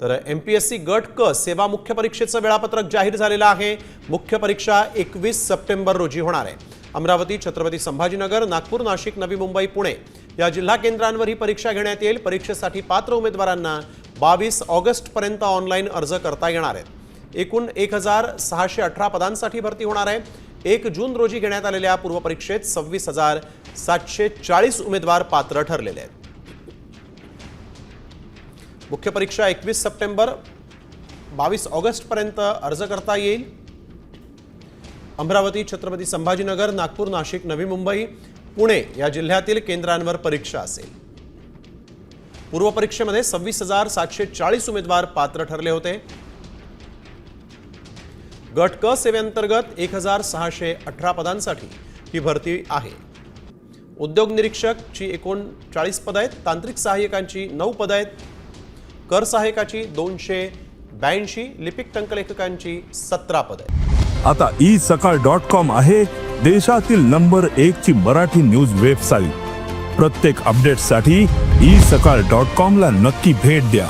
तर M P S C गट क सेवा मुख्य परीक्षेचं वेळापत्रक जाहीर झालेलं आहे. मुख्य परीक्षा एकवीस सप्टेंबर रोजी होणार आहे. अमरावती छत्रपती संभाजीनगर नागपूर नाशिक नवी मुंबई पुणे या जिल्हा केंद्रांवर ही परीक्षा घेण्यात येईल. परीक्षेसाठी पात्र उमेदवारांना बावीस ऑगस्टपर्यंत ऑनलाईन अर्ज करता येणार आहेत. एकूण एक हजार सहाशे अठरा पदांसाठी भरती होणार आहे. एक जून रोजी घेण्यात आलेल्या पूर्वपरीक्षेत सव्वीस हजार सातशे चाळीस उमेदवार पात्र ठरलेले आहेत. मुख्य परीक्षा एकवीस सप्टेंबर बावीस ऑगस्टपर्यंत अर्ज करता येईल. अमरावती छत्रपती संभाजीनगर नागपूर नाशिक नवी मुंबई पुणे या जिल्ह्यातील केंद्रांवर परीक्षा असेल. पूर्वपरीक्षेमध्ये सव्वीस हजार सातशे चाळीस उमेदवार पात्र ठरले होते. गट क सेवेअंतर्गत एक हजार सहाशे अठरा पदांसाठी ही भरती आहे. उद्योग निरीक्षकची एकूण चाळीस पदं आहेत तांत्रिक सहाय्यकांची नऊ पदं आहेत कर सहायकाची दोनशे ब्याऐंशी लिपिक टंकलेखकांची सतरा पदं. आहे आता ई सकाळ डॉट कॉम आहे देशातील नंबर एक ची मराठी न्यूज वेबसाईट. प्रत्येक अपडेटसाठी ई सकाळ डॉट कॉम ला नक्की भेट द्या.